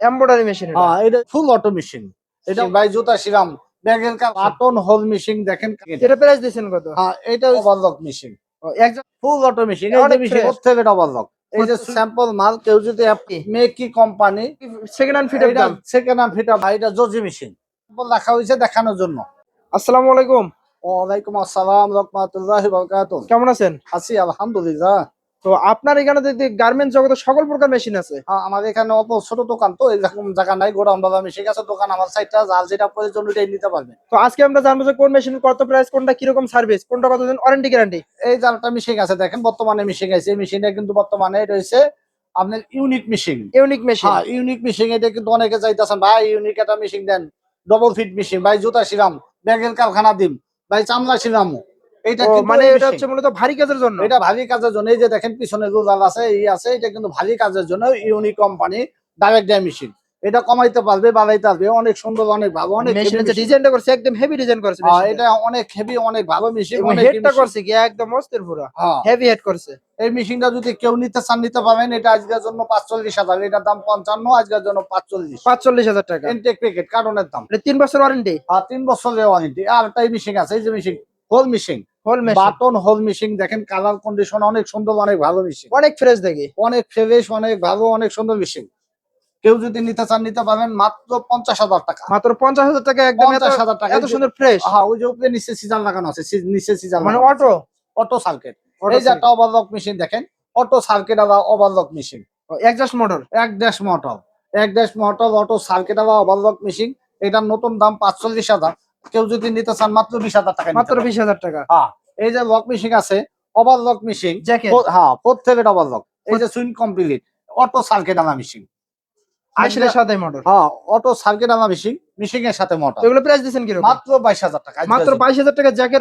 Embroidery machine হ্যাঁ এটা ফুল auto machine এটা ভাই জুতা শিরাম ব্যাগের বাটন হোল মেশিন দেখেন এটা। প্রাইস দিয়েছেন কত? হ্যাঁ এটা overlock machine full auto machine এই যে ওভারলক এই যে স্যাম্পল মাল কেউ যদি মেকি কোম্পানি সেকেন্ড হ্যান্ড ফিটের দাম। সেকেন্ড হ্যান্ড ফিটা ভাই এটা জজি মেশিন রাখা হয়েছে দেখানোর জন্য। আসসালামু আলাইকুম। ওয়ালাইকুম আসসালাম রহমাতুল্লাহ বারাকাতুহ। কেমন আছেন? আছি আলহামদুলিল্লাহ। তো আপনার এখানে যদি গার্মেন্টস জগতে সকল প্রকার মেশিন আছে? হ্যাঁ, আমাদের এখানে অত ছোট দোকান তো এরকম জায়গা নাই গোডাউন বাবা মিশে গেছে দোকান আমার সাইডটা যার যেটা প্রয়োজন ওইটাই নিতে পারবে। তো আজকে আমরা জানব যে কোন মেশিন কত প্রাইস কোনটা কীরকম সার্ভিস কোনটা কতদিন ওয়ারেন্টি গ্যারান্টি এই জালটা মিশে গেছে দেখেন বর্তমানে মিশে গেছে এই মেশিনটা কিন্তু বর্তমানে রয়েছে আপনার ইউনিক মেশিন ইউনিক মেশিন হ্যাঁ ইউনিক মেশিন এটা কিন্তু অনেকে চাইতেছেন ভাই ইউনিক একটা machine then double fit machine ভাই জুতা শিরাম ব্যাগের কারখানা দিম ভাই চামড়া শিরাম এটা মানে এটা হচ্ছে মূলত ভারী কাজের জন্য? এটা ভারী কাজের জন্য। এই যে দেখেন পিছনে রুলার আছে এই আছে এটা কিন্তু ভারী কাজের জন্য unique company direct die machine এটা কমাইতে পারবে বাড়াইতে পারবে অনেক সুন্দর অনেক ভালো অনেক। ডিজাইনটা করছে একদম হেভি ডিজাইন করছে হ্যাঁ, এটা অনেক হেভি অনেক ভালো মেশিন অনেক হেডটা করছে কি একদম অস্থির পুরো। হ্যাঁ। হেভি হেড করছে। এই মেশিনটা যদি কেউ নিতে চান নিতে পারবেন এটা আজকের জন্য পাঁচচল্লিশ হাজার এটার দাম পঞ্চান্ন আজকের জন্য পাঁচচল্লিশ। পাঁচচল্লিশ হাজার টাকা। ইনটেক প্যাকেট কার্টনের দাম। এটা তিন বছর ওয়ারেন্টি আর তিন বছরের ওয়ারেন্টি আর একটা মেশিন আছে এই যে machine hole machine button hole machine দেখেন কালার কন্ডিশন অনেক সুন্দর অনেক ভালো মেশিন অনেক ফ্রেশ দেখি। অনেক ফ্রেশ অনেক ভালো অনেক সুন্দর মেশিন কেউ যদি নিতে চান নিতে পারবেন মাত্র পঞ্চাশ হাজার টাকা। মাত্র পঞ্চাশ হাজার টাকা একদম এত পঞ্চাশ হাজার টাকা। এত সুন্দর ফ্রেশ হ্যাঁ ওই যে উপরে নিচে সিজার লাগানো আছে নিচে সিজার মানে অটো অটো সার্কিট এই যে একটা ওভারলক মেশিন দেখেন অটো সার্কিট আবার ওভারলক মেশিন একজাস্ট মোটর এক ড্যাশ মোটর এক ড্যাশ মোটর অটো সার্কিট আবার ওভারলক মেশিন এটার নতুন দাম পাঁচচল্লিশ হাজার। কেউ যদি নিতে চান মাত্র বিশ হাজার টাকা মাত্র বিশ হাজার টাকা। হ্যাঁ এই যে লক মেশিন আছে ওভারলক মেশিন জ্যাকেট হ্যাঁ ফোর থ্রেড ওভারলক এই যে সুইং কমপ্লিট অটো সার্কিট আনা মেশিন। মেশিনের সাথে মোটর হ্যাঁ অটো সার্কিট আনা মেশিন মেশিন এর সাথে মোটর এগুলো প্রাইস দিচ্ছেন কীরকম? মাত্র বাইশ হাজার টাকা মাত্র বাইশ হাজার টাকা জ্যাকেট।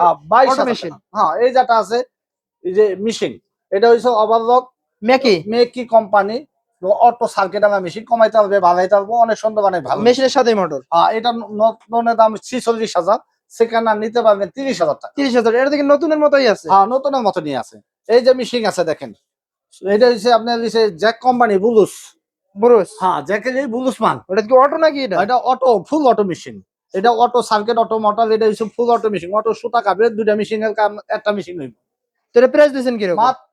হ্যাঁ এই যেটা আছে এই যে মেশিন এটা হচ্ছে ওভারলক মেকি মেকি কোম্পানি অটো সার্কিট আনা মেশিন কমাইতে পারবে বাড়াইতে পারব অনেক সুন্দর অনেক ভালো। মেশিনের সাথে মোটর হ্যাঁ এটা নতুনের দাম ছিচল্লিশ হাজার সেখানে নিতে পারবেন তিরিশ হাজার টাকা। তিরিশ হাজার এটা থেকে নতুনের মতোই আছে। হ্যাঁ নতুনের মতো নিয়ে আছে। এই যে মেশিন আছে দেখেন এটা হচ্ছে আপনার হচ্ছে জ্যাক কোম্পানি বুলুস ব্রুস হ্যাঁ জ্যাকের এই বুলুস মাল। ওটা কি অটো নাকি এটা? এটা অটো ফুল অটো মেশিন এটা অটো সার্কিট অটো মোটর এটা হচ্ছে ফুল অটো মেশিন অটো সুতা কাটবে দুইটা মেশিনের কাম একটা মেশিন হইব। তো এটা প্রাইস দিচ্ছেন কীরকম? মাত্র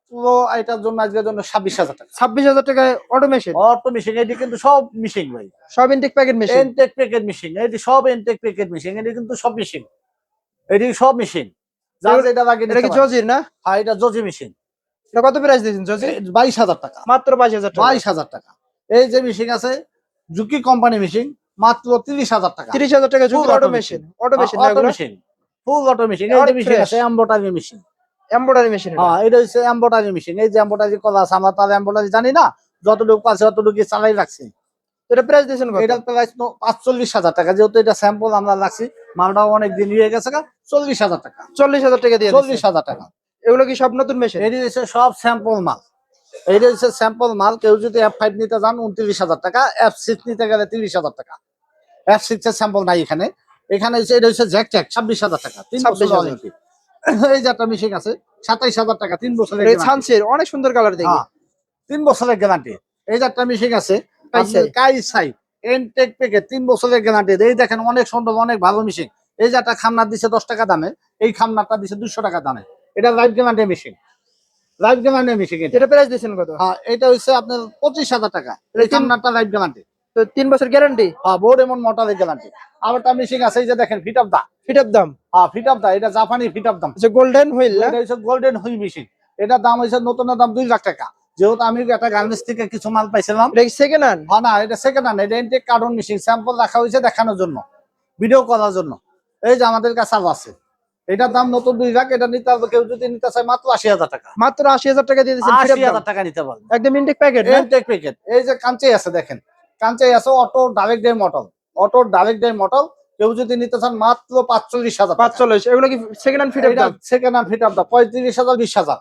এটার জন্য আজকের জন্য ছাব্বিশ হাজার টাকা। ছাব্বিশ হাজার টাকায় অটো মেশিন অটো মেশিন এটি কিন্তু সব মেশিন ভাই। সব intact packet machine intact packet machine এটি সব এনটেক প্যাকেট মেশিন এটি কিন্তু সব মেশিন এটি সব মেশিন যেটা লাগে এটা কি জজির না? হ্যাঁ এটা জজি মেশিন এটা কত প্রাইস দিচ্ছেন জজি বাইশ হাজার টাকা। মাত্র বাইশ হাজার বাইশ হাজার টাকা। এই যে মেশিন আছে জুকি কোম্পানি মেশিন মাত্র তিরিশ হাজার টাকা। তিরিশ হাজার টাকা Juki auto machine auto machine auto machine full auto machine এই মেশিন আছে এম্বোটারি মেশিন এমব্রয়ডারি মেশিন হ্যাঁ এটা হচ্ছে মেশিন এই যে এম্বোটারি করা আছে আমরা তার এম্বোটারি জানি না যতটুকু আছে ততটুকু চালাই রাখছি। এটা প্রাইস এটার পাঁচচল্লিশ হাজার টাকা। যেহেতু এটা স্যাম্পল আমরা রাখছি মালটাও অনেক দিন হয়ে গেছে চল্লিশ হাজার টাকা। চল্লিশ হাজার টাকা দিয়ে চল্লিশ হাজার টাকা। এগুলো কি সব নতুন মেশিন এটি হচ্ছে সব স্যাম্পল মাল। এটা হচ্ছে স্যাম্পল মাল। কেউ যদি এফ ফাইভ নিতে যান উনত্রিশ হাজার টাকা। এফ সিক্স নিতে গেলে তিরিশ হাজার টাকা। এফ সিক্স এর স্যাম্পল নাই এখানে। এখানে হচ্ছে এটা হচ্ছে জ্যাক জ্যাক ছাব্বিশ হাজার টাকা। তিন 26,000 বছর ওয়ারেন্টি এই যে একটা মেশিন আছে সাতাইশ হাজার টাকা তিন বছরের ছানসের অনেক সুন্দর কালার দেখি। হ্যাঁ, তিন বছরের গ্যারান্টি এই যে একটা এনটেক প্যাকেট তিন বছরের গ্যারান্টি এই দেখেন অনেক সুন্দর অনেক ভালো এই যে একটা খামনার দিছে দশ টাকা দামে। এই দিছে দুশো টাকা দামে। এটা life guarantee machine life guarantee এটা। প্রাইস কত? হ্যাঁ এটা হচ্ছে আপনার পঁচিশ হাজার টাকা। এই লাইফ গ্যারান্টি তো তিন বছর গ্যারান্টি হ্যাঁ বোর্ড এমন মোটরের গ্যারান্টি আর একটা মেশিন আছে এই যে দেখেন ফিট অফ দা ফিটার দাম? হ্যাঁ ফিট অফ দা এটা জাপানি ফিট অফ দাম। আচ্ছা গোল্ডেন হুইল এটা হচ্ছে গোল্ডেন হুই মেশিন এটার দাম হচ্ছে নতুনের দাম দুই লাখ টাকা। যেহেতু আমি একটা গার্মেন্টস থেকে কিছু মাল পাইছিলাম। এটা সেকেন্ড হ্যান্ড হ্যাঁ না এটা সেকেন্ড হ্যান্ড এটা ইনটেক কার্টন মেশিন স্যাম্পল রাখা হয়েছে দেখানোর জন্য ভিডিও করার জন্য। এই যে আমাদের কাছে আছে। এটার দাম নতুন দুই লাখ এটা নিতে হবে কেউ যদি নিতে চায় মাত্র আশি হাজার টাকা। মাত্র আশি হাজার টাকা দিয়ে দিচ্ছেন আশি হাজার টাকা নিতে পারবে। একদম ইনটেক প্যাকেট ইনটেক প্যাকেট এই যে কাঞ্চাই আছে দেখেন। কাঞ্চাই আছে auto direct die motor auto direct die motor কেউ যদি নিতে চান মাত্র পাঁচচল্লিশ হাজার পাঁচচল্লিশ এগুলো কি second hand fit up second hand fit up দা পঁয়ত্রিশ হাজার বিশ হাজার।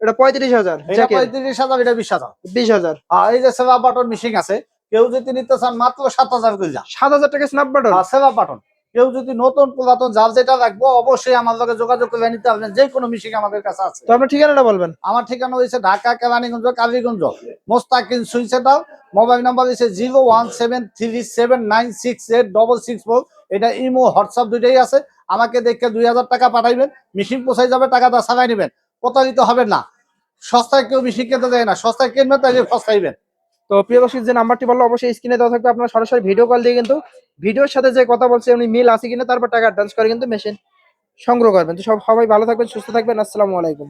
এটা পঁয়ত্রিশ হাজার এটা পঁয়ত্রিশ হাজার এটা বিশ হাজার। বিশ হাজার। হ্যাঁ এই যে সেবা বাটন মিশিং আছে কেউ যদি নিতে চান মাত্র সাত হাজার করে যা সাত হাজার টাকা স্ন্যাপ বাটন সেবা বাটন কেউ যদি নতুন পুরাতন যার যেটা রাখব অবশ্যই আমার লগে যোগাযোগ করে নিতে পারবেন। যে কোনো মিশিং আমাদের কাছে আছে। তো আপনার ঠিকানাটা বলবেন? আমার ঠিকানা হয়েছে ঢাকা কেরানীগঞ্জ কালীগঞ্জ। মোস্তাকিন সুইসেটাল মোবাইল নাম্বার হচ্ছে zero one seven three seven nine six eight double six four. এটা ইমো হোয়াটসঅ্যাপ দুইটাই আছে। আমাকে দেখে দুই হাজার টাকা পাঠাইবেন। মেশিন পোষাই যাবে টাকাটা ছাড়াই নেবেন। প্রতারিত হবেন না। সস্তায় কেউ মেশিন কিনতে দেয় না। সস্তায় কিনবেন তাই ফসকাইবেন তো প্রিয় দর্শক, যে নাম্বারটি বলল, অবশ্যই স্ক্রিনে দেওয়া থাকবে। আপনার সরাসরি ভিডিও কল দিয়ে কিন্তু ভিডিওর সাথে যে কথা বলছে, উনি মিল আছে কিনা, তারপর টাকা অ্যাডভান্স করে কিন্তু মেশিন সংগ্রহ করবেন। তো সব সবাই ভালো থাকবেন, সুস্থ থাকবেন। আসসালামু আলাইকুম।